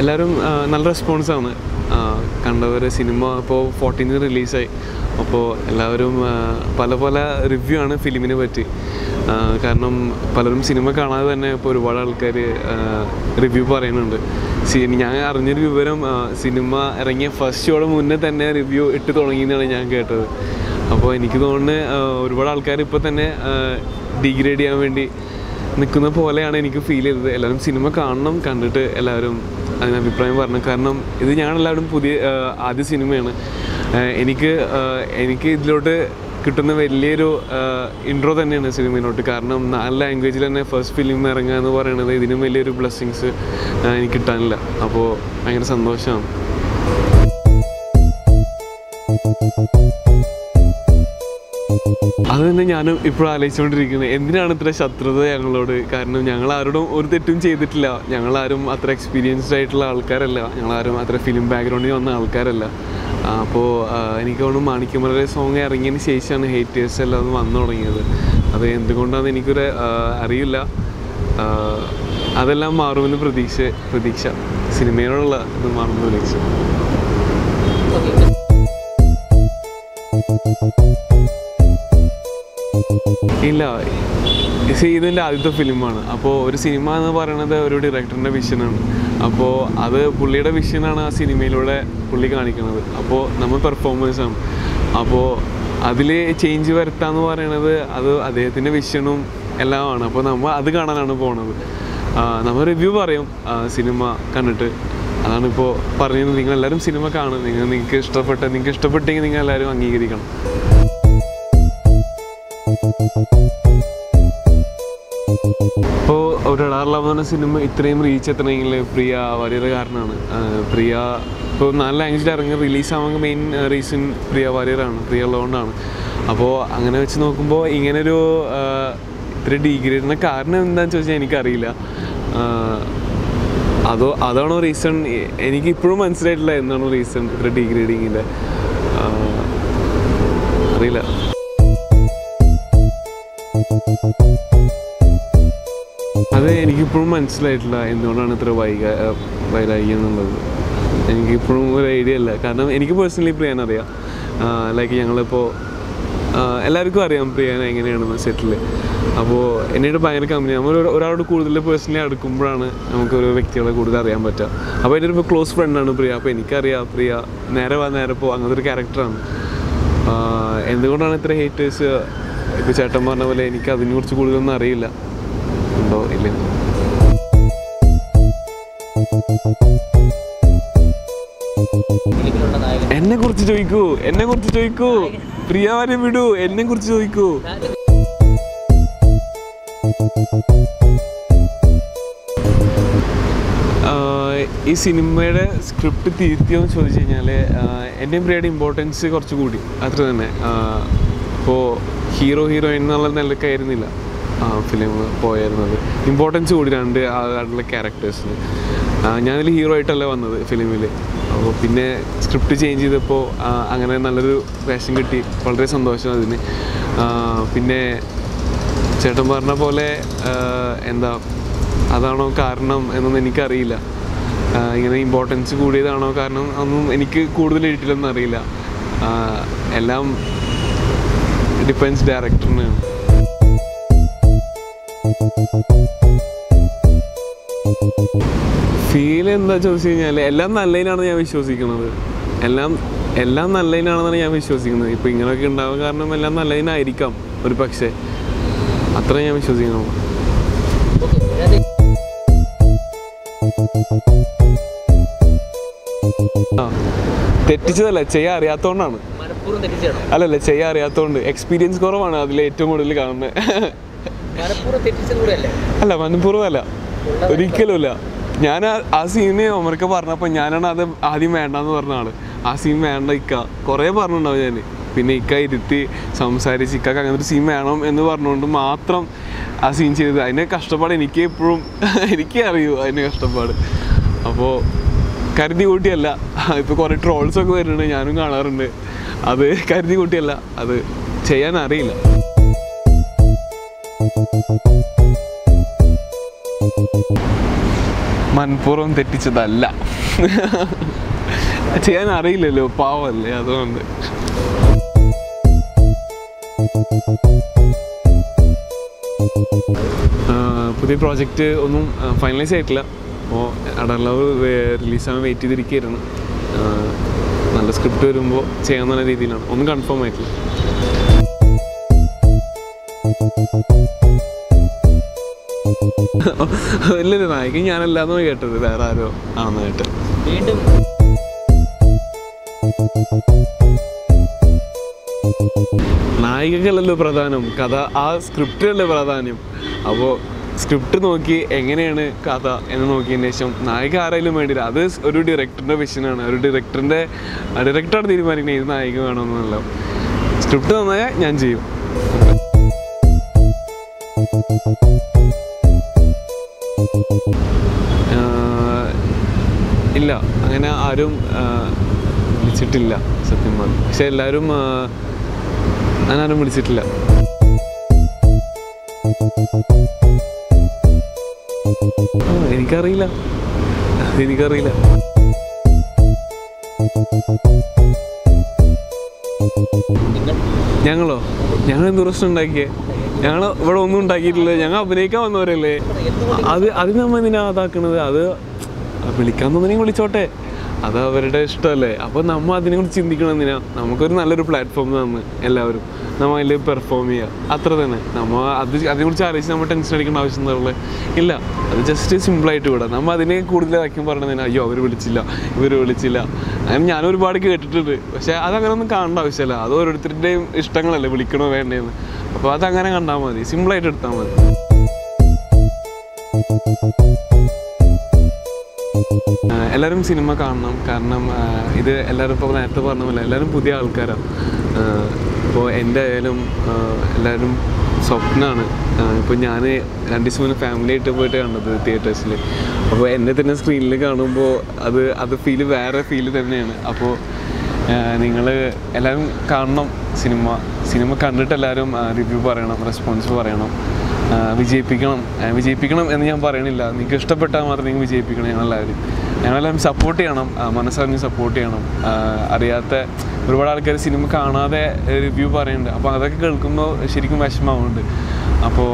എല്ലാവരും നല്ല റെസ്പോൺസാണ് കണ്ടവർ സിനിമ ഇപ്പോൾ ഫോർട്ടീന് റിലീസായി അപ്പോൾ എല്ലാവരും പല പല റിവ്യൂ ആണ് ഫിലിമിനെ പറ്റി. കാരണം പലരും സിനിമ കാണാതെ തന്നെ ഇപ്പോൾ ഒരുപാട് ആൾക്കാർ റിവ്യൂ പറയുന്നുണ്ട്. ഞാൻ അറിഞ്ഞൊരു വിവരം സിനിമ ഇറങ്ങിയ ഫസ്റ്റ് ഷോയുടെ മുന്നേ തന്നെ റിവ്യൂ ഇട്ട് തുടങ്ങിയെന്നാണ് ഞാൻ കേട്ടത്. അപ്പോൾ എനിക്ക് തോന്നുന്നത് ഒരുപാട് ആൾക്കാർ ഇപ്പോൾ തന്നെ ഡിഗ്രേഡ് ചെയ്യാൻ വേണ്ടി നിൽക്കുന്ന പോലെയാണ് എനിക്ക് ഫീൽ ചെയ്തത്. എല്ലാവരും സിനിമ കാണണം കണ്ടിട്ട് എല്ലാവരും അതിന് അഭിപ്രായം പറഞ്ഞു. കാരണം ഇത് ഞങ്ങളെല്ലാവരും പുതിയ ആദ്യ സിനിമയാണ് എനിക്ക് എനിക്ക് ഇതിലോട്ട് കിട്ടുന്ന വലിയൊരു ഇൻട്രോ തന്നെയാണ് സിനിമയിലോട്ട് കാരണം നാല് ലാംഗ്വേജിൽ തന്നെ ഫസ്റ്റ് ഫിലിം ഇറങ്ങുക എന്ന് പറയുന്നത് ഇതിനും വലിയൊരു ബ്ലെസ്സിങ്സ് എനിക്ക് കിട്ടാനില്ല. അപ്പോൾ ഭയങ്കര സന്തോഷമാണ്. അത് തന്നെ ഞാൻ ഇപ്പോഴും ആലോചിച്ചുകൊണ്ടിരിക്കുന്നത് എന്തിനാണ് ഇത്ര ശത്രുത ഞങ്ങളോട്? കാരണം ഞങ്ങൾ ആരോടും ഒരു തെറ്റും ചെയ്തിട്ടില്ല. ഞങ്ങളാരും അത്ര എക്സ്പീരിയൻസ്ഡ് ആയിട്ടുള്ള ആൾക്കാരല്ല. ഞങ്ങളാരും അത്ര ഫിലിം ബാക്ക്ഗ്രൗണ്ടിൽ വന്ന ആൾക്കാരല്ല. അപ്പോൾ എനിക്ക് തോന്നുന്നു മാണിക്യമലയുടെ സോങ് ഇറങ്ങിയതിന് ശേഷമാണ് ഹേറ്റേഴ്സ് എല്ലാം വന്നു തുടങ്ങിയത്. അത് എന്തുകൊണ്ടാണെന്ന് എനിക്കൊരു അറിയില്ല. അതെല്ലാം മാറുമെന്ന് പ്രതീക്ഷ പ്രതീക്ഷ. സിനിമയോടുള്ള ഇത് മാറുമെന്ന് പ്രതീക്ഷ. ഇല്ല. ഈ ഇതിന്റെ ആദ്യത്തെ ഫിലിമാണ്. അപ്പോൾ ഒരു സിനിമ എന്ന് പറയുന്നത് ഒരു ഡയറക്ടറിന്റെ വിഷനാണ് അപ്പോൾ അത് പുള്ളിയുടെ വിഷനാണ് ആ സിനിമയിലൂടെ പുള്ളി കാണിക്കുന്നത് അപ്പോൾ നമ്മൾ പെർഫോമൻസാണ് അപ്പോൾ അതിൽ ചേഞ്ച് വരുത്താന്ന് പറയണത് അത് അദ്ദേഹത്തിന്റെ വിഷനും എല്ലാമാണ് അപ്പോൾ നമ്മൾ അത് കാണാനാണ് പോണത്. നമ്മൾ റിവ്യൂ പറയും സിനിമ കണ്ടിട്ട്. അതാണ് ഇപ്പോൾ പറഞ്ഞത് നിങ്ങൾ എല്ലാവരും സിനിമ കാണും. നിങ്ങൾ നിങ്ങൾക്ക് ഇഷ്ടപ്പെട്ട നിങ്ങൾക്ക് ഇഷ്ടപ്പെട്ടെങ്കിൽ നിങ്ങൾ എല്ലാവരും അംഗീകരിക്കണം. ഇപ്പോൾ ഒരു ഇടാറിലാവ് പറഞ്ഞ സിനിമ ഇത്രയും റീച്ച് എത്തണമെങ്കിൽ പ്രിയ വാര്യർ കാരണമാണ്. പ്രിയ ഇപ്പോൾ നാല് ലാംഗ്വേജിൽ ഇറങ്ങി റിലീസ് ആവാൻ മെയിൻ റീസൺ പ്രിയ വാര്യറാണ് പ്രിയ ഉള്ളതുകൊണ്ടാണ്. അപ്പോൾ അങ്ങനെ വെച്ച് നോക്കുമ്പോൾ ഇങ്ങനൊരു ഇത്ര ഡിഗ്രേഡിന് കാരണം എന്താണെന്ന് ചോദിച്ചാൽ എനിക്കറിയില്ല. അതോ അതാണോ റീസൺ എനിക്ക് ഇപ്പോഴും മനസ്സിലായിട്ടില്ല. എന്താണോ റീസൺ ഇത്ര ഡിഗ്രേഡിങ്ങിന്റെ അറിയില്ല. അത് എനിക്കിപ്പോഴും മനസ്സിലായിട്ടില്ല എന്തുകൊണ്ടാണ് ഇത്ര വൈക വൈരാഗ്യം എന്നുള്ളത്. എനിക്കിപ്പോഴും ഒരു ഐഡിയ അല്ല കാരണം എനിക്ക് പേഴ്സണലി പ്രിയാൻ അറിയാം. ലൈക്ക് ഞങ്ങളിപ്പോൾ എല്ലാവർക്കും അറിയാം പ്രിയാൻ എങ്ങനെയാണെന്ന് സെറ്റിൽ അപ്പോൾ എന്നോട് ഭയങ്കര കമ്പനി നമ്മൾ ഒരു- ഒരാളോട് കൂടുതൽ പേഴ്സണലി അടുക്കുമ്പോഴാണ് നമുക്ക് ഒരു വ്യക്തികളെ കൂടുതൽ അറിയാൻ പറ്റുക. അപ്പോൾ എന്റെ ഒരു ക്ലോസ് ഫ്രണ്ടാണ് പ്രിയ. അപ്പോൾ എനിക്കറിയാം പ്രിയ നേരെ വാ നേരെ പോ. അങ്ങനത്തെ ഒരു ക്യാരക്ടറാണ് എന്തുകൊണ്ടാണ് ഇത്ര ഹേറ്റേഴ്സ് ഇപ്പോൾ ചേട്ടൻ പറഞ്ഞ പോലെ എനിക്ക് അതിനെക്കുറിച്ച് കൂടുതലൊന്നും അറിയില്ല. ഉണ്ടോ? ഇല്ല? എന്നെ കുറിച്ച് ചോദിക്കൂ എന്നെ കുറിച്ച് ചോദിക്കൂ. പ്രിയവാനെ വിടൂ എന്നെ കുറിച്ച് ചോദിക്കൂ. ഈ സിനിമയുടെ സ്ക്രിപ്റ്റ് തിരുത്തിയോന്ന് ചോദിച്ചു കഴിഞ്ഞാൽ എന്റെയും പ്രിയയുടെ ഇമ്പോർട്ടൻസ് കുറച്ച് കൂടി. അത്ര തന്നെ ഇപ്പോൾ ഹീറോ ഹീറോയിൻ എന്നുള്ള നിലക്കായിരുന്നില്ല ആ ഫിലിം പോയായിരുന്നത് ഇമ്പോർട്ടൻസ് കൂടി രണ്ട് ആളുടെ ക്യാരക്ടേഴ്സിന് ഞാനതിൽ ഹീറോ ആയിട്ടല്ല വന്നത് ഫിലിമിൽ അപ്പോൾ പിന്നെ സ്ക്രിപ്റ്റ് ചേഞ്ച് ചെയ്തപ്പോൾ അങ്ങനെ നല്ലൊരു വേഷം കിട്ടി. വളരെ സന്തോഷം അതിന്. പിന്നെ ചേട്ടൻ പറഞ്ഞ പോലെ എന്താ അതാണോ കാരണം എന്നൊന്നും എനിക്കറിയില്ല. ഇങ്ങനെ ഇമ്പോർട്ടൻസ് കൂടിയതാണോ കാരണം ഒന്നും എനിക്ക് കൂടുതൽ ഡീറ്റെയിലൊന്നും അറിയില്ല. എല്ലാം ഡിപ്പെൻസ് ഡയറക്ടറിനാണ് ഫീൽ എന്താ ചോദിച്ചു കഴിഞ്ഞാൽ എല്ലാം നല്ലതിനാണ് ഞാൻ വിശ്വസിക്കുന്നത്. എല്ലാം എല്ലാം നല്ലതിനാണെന്നാണ് ഞാൻ വിശ്വസിക്കുന്നത്. ഇപ്പം ഇങ്ങനെയൊക്കെ ഉണ്ടാവാൻ കാരണം എല്ലാം നല്ലതിനായിരിക്കാം ഒരു പക്ഷേ. അത്ര ഞാൻ വിശ്വസിക്കുന്നു തെറ്റിച്ചതല്ല ചെയ്യാൻ അറിയാത്തതുകൊണ്ടാണ് അല്ലല്ല ചെയ്യാൻ അറിയാത്തതുകൊണ്ട് എക്സ്പീരിയൻസ് കുറവാണ് അതിൽ ഏറ്റവും കൂടുതൽ കാണുന്നത് മനഃപൂർവം അല്ലേ അല്ല മനഃപൂർവമല്ല. ഒരിക്കലുമില്ല. ഞാൻ ആ- സീന് ഒമർക്ക് പറഞ്ഞപ്പോൾ ഞാനാണ് അത് ആദ്യം വേണ്ടെന്ന് പറഞ്ഞ ആൾ. ആ സീൻ വേണ്ട ഇക്ക. കുറേ പറഞ്ഞിട്ടുണ്ടാവും ഞാൻ പിന്നെ ഇക്ക ഇരുത്തി സംസാരിച്ച് ഇക്കക്ക് അങ്ങനെ ഒരു സീൻ വേണം എന്ന് പറഞ്ഞുകൊണ്ട് മാത്രം ആ സീൻ ചെയ്തത്. അതിന്റെ കഷ്ടപ്പാട് എനിക്ക് എപ്പോഴും എനിക്ക് അറിയൂ അതിന്റെ കഷ്ടപ്പാട്. അപ്പോൾ കരുതി കൂട്ടിയല്ല. ഇപ്പോൾ കുറേ ട്രോൾസൊക്കെ വരുന്നുണ്ട്. ഞാനും കാണാറുണ്ട്. അത് കരുതി കൂട്ടിയല്ല. അത് ചെയ്യാൻ അറിയില്ല. മനഃപൂർവം തെറ്റിച്ചതല്ല. ചെയ്യാൻ അറിയില്ലല്ലോ പാവല്ലേ അതുകൊണ്ട്. പുതിയ പ്രോജക്റ്റ് ഒന്നും ഫൈനലൈസ് ആയിട്ടില്ല. അപ്പോൾ അടർലവ് റിലീസാകാൻ വെയിറ്റ് ചെയ്തിരിക്കുകയായിരുന്നു. ആ, സ്ക്രിപ്റ്റ് വരുമ്പോൾ ചെയ്യാമെന്നുള്ള രീതിയിലാണ്. ഒന്നും കൺഫേം ആയിട്ടില്ല. വലിയൊരു നായിക ഞാനല്ലാന്നാണ് കേട്ടത്. വേറെ ആരോ ആണെന്ന് കേട്ടത് വീണ്ടും. നായികകളല്ലോ പ്രധാനം കഥ ആ സ്ക്രിപ്റ്റുകളല്ലേ പ്രാധാന്യം. അപ്പോൾ സ്ക്രിപ്റ്റ് നോക്കി എങ്ങനെയാണ് കഥ എന്ന് നോക്കിയതിന് ശേഷം നായിക ആരായാലും വേണ്ടില്ല അത് ഒരു ഡയറക്ടറിന്റെ വിഷനാണ് ഒരു ഡയറക്ടറിന്റെ ഡയറക്ടറാണ് തീരുമാനിക്കുന്നത് ഏത് നായിക വേണമെന്നുള്ള സ്ക്രിപ്റ്റ് നന്നായാൽ ഞാൻ ചെയ്യും. ഇല്ല. അങ്ങനെ ആരും വിളിച്ചിട്ടില്ല സത്യം പറഞ്ഞു. പക്ഷെ എല്ലാവരും അങ്ങനെ ആരും വിളിച്ചിട്ടില്ല. എനിക്കറിയില്ല. എനിക്കറിയില്ല. ഞങ്ങളോ? ഞങ്ങൾ എന്ത് പ്രശ്നം ഉണ്ടാക്കിയേ? ഞങ്ങൾ ഇവിടെ ഒന്നും ഉണ്ടാക്കിയിട്ടില്ല. ഞങ്ങൾ അഭിനയിക്കാൻ വന്നവരല്ലേ? അത് അത് നമ്മൾ എന്തിനാ അതാക്കണത്? അത് വിളിക്കാൻ തോന്നുന്നെങ്കിൽ വിളിച്ചോട്ടെ. അത് അവരുടെ ഇഷ്ടമല്ലേ? അപ്പോൾ നമ്മൾ കുറിച്ച് ചിന്തിക്കണം എന്തിനാ? നമുക്കൊരു നല്ലൊരു പ്ലാറ്റ്ഫോം തന്ന് എല്ലാവരും നമ്മൾ അതിൽ പെർഫോം ചെയ്യുക അത്ര തന്നെ. നമ്മൾ അത് അതിനെക്കുറിച്ച് ആലോചിച്ച് നമ്മൾ ടെൻഷൻ അടിക്കേണ്ട ആവശ്യം എന്താ ഇല്ല. അത് ജസ്റ്റ് സിമ്പിളായിട്ട് വിടാം. നമ്മൾ അതിനെ കൂടുതൽ കൂടുതലാക്കും പറഞ്ഞതിന് അയ്യോ അവർ വിളിച്ചില്ല. ഇവർ വിളിച്ചില്ല. അങ്ങനെ ഞാൻ ഒരുപാട് കേട്ടിട്ടുണ്ട്. പക്ഷേ അതങ്ങനെ ഒന്നും കാണേണ്ട ആവശ്യമില്ല. അത് ഓരോരുത്തരുടെയും ഇഷ്ടങ്ങളല്ലേ വിളിക്കണോ വേണ്ടേന്ന്. അപ്പോൾ അതങ്ങനെ കണ്ടാൽ മതി. സിമ്പിളായിട്ട് എടുത്താൽ മതി. എല്ലാവരും സിനിമ കാണണം. കാരണം ഇത് എല്ലാവരും ഇപ്പോൾ നേരത്തെ പറഞ്ഞ പോലെ എല്ലാവരും പുതിയ ആൾക്കാരാണ്. ഇപ്പോൾ എന്റെ ആയാലും എല്ലാവരും സ്വപ്നമാണ് ഇപ്പോൾ ഞാൻ രണ്ട് ദിവസം മുന്നേ ഫാമിലി ആയിട്ട് പോയിട്ട് കണ്ടത് തിയേറ്റേഴ്സിൽ അപ്പോൾ എന്നെ തന്നെ സ്ക്രീനിൽ കാണുമ്പോൾ അത് അത് ഫീൽ വേറെ ഫീൽ തന്നെയാണ്. അപ്പോൾ നിങ്ങൾ എല്ലാവരും കാണണം സിനിമ. സിനിമ കണ്ടിട്ട് എല്ലാവരും റിവ്യൂ പറയണം റെസ്പോൺസ് പറയണം. വിജയിപ്പിക്കണം. വിജയിപ്പിക്കണം എന്ന് ഞാൻ പറയണില്ല. നിങ്ങൾക്ക് ഇഷ്ടപ്പെട്ടാൽ മാത്രം നിങ്ങൾ വിജയിപ്പിക്കണം ഞങ്ങളെല്ലാവരും ഞങ്ങളെല്ലാം സപ്പോർട്ട് ചെയ്യണം മനസ്സറിഞ്ഞ് സപ്പോർട്ട് ചെയ്യണം. അറിയാത്ത ഒരുപാട് ആൾക്കാർ സിനിമ കാണാതെ റിവ്യൂ പറയുന്നുണ്ട് അപ്പോൾ അതൊക്കെ കേൾക്കുമ്പോൾ ശരിക്കും വിഷമമാവുന്നുണ്ട്. അപ്പോൾ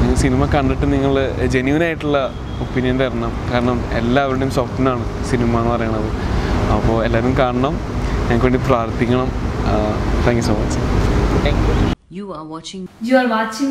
നിങ്ങൾ സിനിമ കണ്ടിട്ട് നിങ്ങൾ ജെന്യൂൻ ആയിട്ടുള്ള ഒപ്പീനിയൻ തരണം. കാരണം എല്ലാവരുടെയും സ്വപ്നമാണ് സിനിമ എന്ന് പറയുന്നത് അപ്പോൾ എല്ലാവരും കാണണം. ഞങ്ങൾക്ക് വേണ്ടി പ്രാർത്ഥിക്കണം. Thank you so much thank you You are watching You are watching